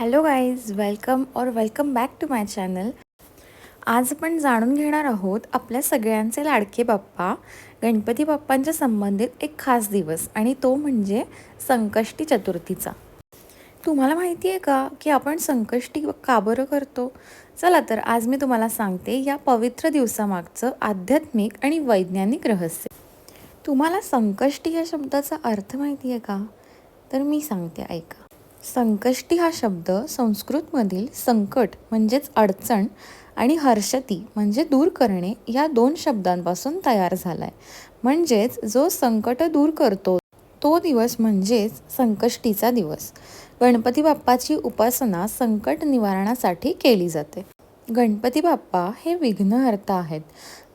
Hello guys welcome और welcome back to my channel. आज आपण जाणून घेणार आहोत आपल्या सगळ्यांचे लाडके बाप्पा गणपती बाप्पांच्या संबंधित एक खास दिवस आणि तो म्हणजे संकष्टी चतुर्थीचा. तुम्हाला माहिती आहे का की आपण संकष्टी का बरं करतो? चला तर आज मी तुम्हाला सांगते या पवित्र दिवसामागचं आध्यात्मिक आणि वैज्ञानिक रहस्य. तुम्हाला संकष्टी या शब्दाचा अर्थ माहिती आहे का? तर मी सांगते ऐका. संकष्टी हा शब्द संस्कृतमधील संकट म्हणजेच अडचण आणि हर्षती म्हणजे दूर करणे या दोन शब्दांपासून तयार झाला आहे म्हणजेच जो संकट दूर करतो तो दिवस म्हणजेच संकष्टीचा दिवस. गणपती बाप्पाची उपासना संकट निवारणासाठी केली जाते. गणपती बाप्पा हे विघ्नहर्ता आहेत.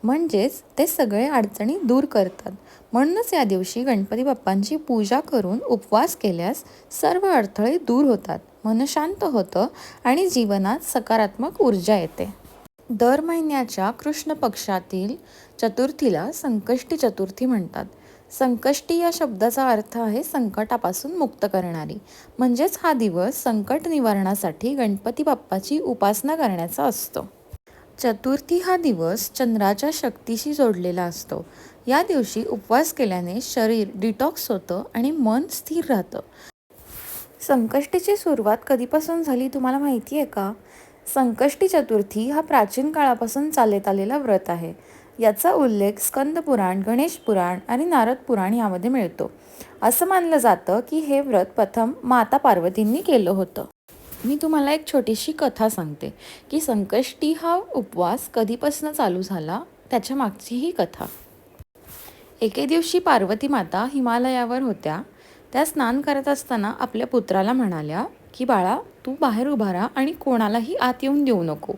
म्हणजेच ते सगळे अडचणी दूर करतात. म्हणूनच या दिवशी गणपती बाप्पांची पूजा करून उपवास केल्यास सर्व अडथळे दूर होतात. मन शांत होतं आणि जीवनात सकारात्मक ऊर्जा येते. दर महिन्याच्या कृष्ण पक्षातील चतुर्थीला संकष्टी चतुर्थी म्हणतात. संकष्टी या शब्दाचा अर्थ आहे संकटापासून मुक्त करणारी. म्हणजेच हा दिवस संकट निवारणासाठी गणपती बाप्पाची उपासना करण्याचा असतो. चतुर्थी हा दिवस चंद्राच्या शक्तीशी जोडलेला असतो. या दिवशी उपवास केल्याने शरीर डिटॉक्स होतं आणि मन स्थिर राहतं. संकष्टीची सुरुवात कधीपासून झाली तुम्हाला माहिती आहे का? संकष्टी चतुर्थी हा प्राचीन काळापासून चालत आलेला व्रत आहे. याचा उल्लेख स्कंद पुराण गणेश पुराण आणि नारद पुराण यामध्ये मिळतो. असं मानलं जातं की हे व्रत प्रथम माता पार्वतींनी केलं होतं. मी तुम्हाला एक छोटीशी कथा सांगते की संकष्टी हा उपवास कधीपासून चालू झाला त्याच्या मागची ही कथा. एके दिवशी पार्वती माता हिमालयावर होत्या. त्या स्नान करत असताना आपल्या पुत्राला म्हणाल्या की बाळा तू बाहेर उभा राहा आणि कोणालाही आत येऊन देऊ नको.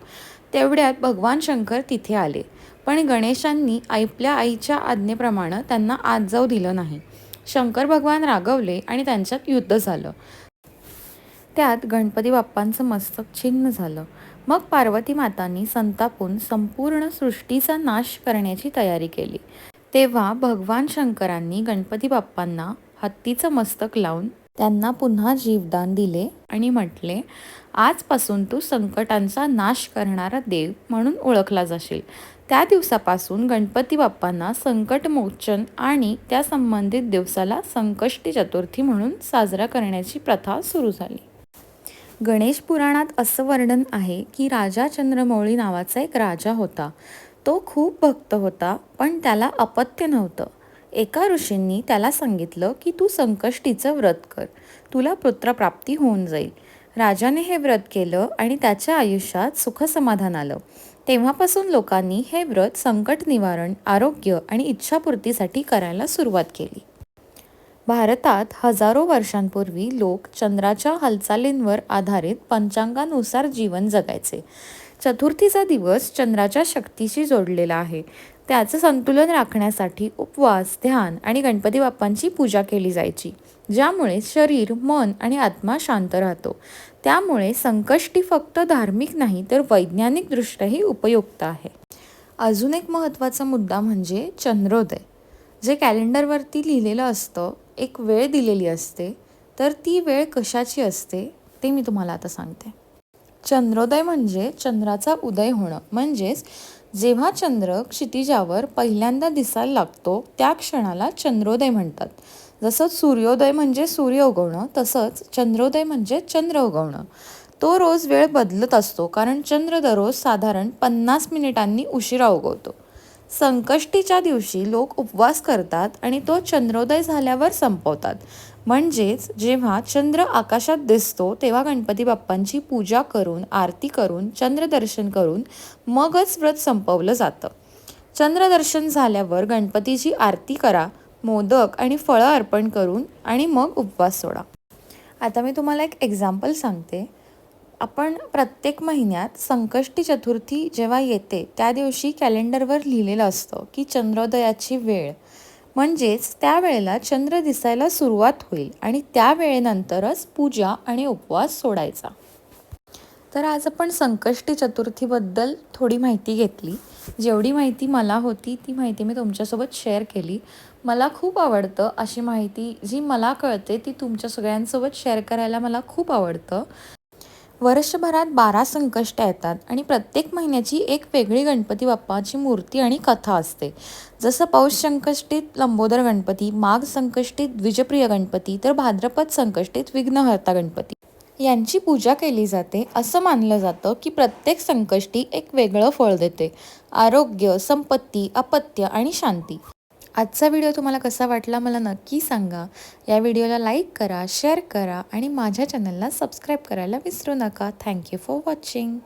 तेवढ्यात भगवान शंकर तिथे आले. पण गणेशांनी आपल्या आईच्या आज्ञेप्रमाणे त्यांना आत जाऊ दिलं नाही. शंकर भगवान रागवले आणि त्यांच्यात युद्ध झालं. त्यात गणपती बाप्पांचं मस्तक छिन्न झालं. मग पार्वती मातांनी संतापून संपूर्ण सृष्टीचा नाश करण्याची तयारी केली. तेव्हा भगवान शंकरांनी गणपती बाप्पांना हत्तीचं मस्तक लावून त्यांना पुन्हा जीवदान दिले आणि म्हटले आजपासून तू संकटांचा नाश करणारा देव म्हणून ओळखला जाशील. त्या दिवसापासून गणपती बाप्पांना संकटमोचन आणि त्या संबंधित दिवसाला संकष्टी चतुर्थी म्हणून साजरा करण्याची प्रथा सुरू झाली. गणेश पुराणात असं वर्णन आहे की राजा चंद्रमौळी नावाचा एक राजा होता. तो खूप भक्त होता पण त्याला अपत्य नव्हतं. एका ऋषींनी त्याला सांगितलं की तू संकष्टीचं व्रत कर तुला पुत्रप्राप्ती होऊन जाईल. राजाने हे व्रत केलं आणि त्याच्या आयुष्यात सुखसमाधान आलं. तेव्हापासून लोकांनी हे व्रत संकट निवारण आरोग्य आणि इच्छापूर्तीसाठी करायला सुरुवात केली. भारतात हजारो वर्षांपूर्वी लोक चंद्राच्या हालचालींवर आधारित पंचांगानुसार जीवन जगायचे. चतुर्थीचा दिवस चंद्राच्या शक्तीशी जोडलेला आहे. त्याचं संतुलन राखण्यासाठी उपवास ध्यान आणि गणपती बाप्पांची पूजा केली जायची ज्यामुळे शरीर मन आणि आत्मा शांत राहतो. त्यामुळे संकष्टी फक्त धार्मिक नाही तर वैज्ञानिकदृष्ट्याही उपयुक्त आहे. अजून एक महत्त्वाचा मुद्दा म्हणजे चंद्रोदय. जे कॅलेंडरवरती लिहिलेलं असतं एक वेळ दिलेली असते तर ती वेळ कशाची असते ते मी तुम्हाला आता सांगते. चंद्रोदय म्हणजे चंद्राचा उदय होणं. म्हणजेच जेव्हा चंद्र क्षितिजावर पहिल्यांदा दिसायला लागतो त्या क्षणाला चंद्रोदय म्हणतात. जसं सूर्योदय म्हणजे सूर्य उगवणं तसंच चंद्रोदय म्हणजे चंद्र उगवणं. तो रोज वेळ बदलत असतो कारण चंद्र दररोज साधारण पन्नास मिनिटांनी उशिरा उगवतो. संकष्टीच्या दिवशी लोक उपवास करतात आणि तो चंद्रोदय झाल्यावर संपवतात. म्हणजेच जेव्हा चंद्र आकाशात दिसतो तेव्हा गणपती बाप्पांची पूजा करून आरती करून चंद्रदर्शन करून मगच व्रत संपवलं जातं. चंद्रदर्शन झाल्यावर गणपतीची आरती करा मोदक आणि फळं अर्पण करून आणि मग उपवास सोडा. आता मी तुम्हाला एक एक्झाम्पल सांगते. आपण प्रत्येक महिन्यात संकष्टी चतुर्थी जेव्हा येते त्या दिवशी कॅलेंडरवर लिहिलेलं असतं की चंद्रोदयाची वेळ. म्हणजेच त्यावेळेला चंद्र दिसायला सुरुवात होईल आणि त्या वेळेनंतरच पूजा आणि उपवास सोडायचा. तर आज आपण संकष्टी चतुर्थीबद्दल थोडी माहिती घेतली. जेवढी माहिती मला होती ती माहिती मी तुमच्यासोबत शेअर केली. मला खूप आवडतं अशी माहिती जी मला कळते ती तुमच्या सगळ्यांसोबत शेअर करायला मला खूप आवडतं. वर्षभरात बारा संकष्ट येतात आणि प्रत्येक महिन्याची एक वेगळी गणपती बाप्पाची मूर्ती आणि कथा असते. जसं पौष संकष्टीत लंबोदर गणपती माघ संकष्टीत द्विजप्रिय गणपती तर भाद्रपद संकष्टीत विघ्नहर्ता गणपती. यांची पूजा केली जाते. असं मानलं जातं की प्रत्येक संकष्टी एक वेगळं फळ देते. आरोग्य संपत्ती अपत्य आणि शांती. आजचा व्हिडिओ तुम्हाला कसा वाटला मला नक्की सांगा. या व्हिडिओला लाईक करा शेअर करा आणि माझ्या चॅनलला सबस्क्राईब करायला विसरू नका. Thank you for watching.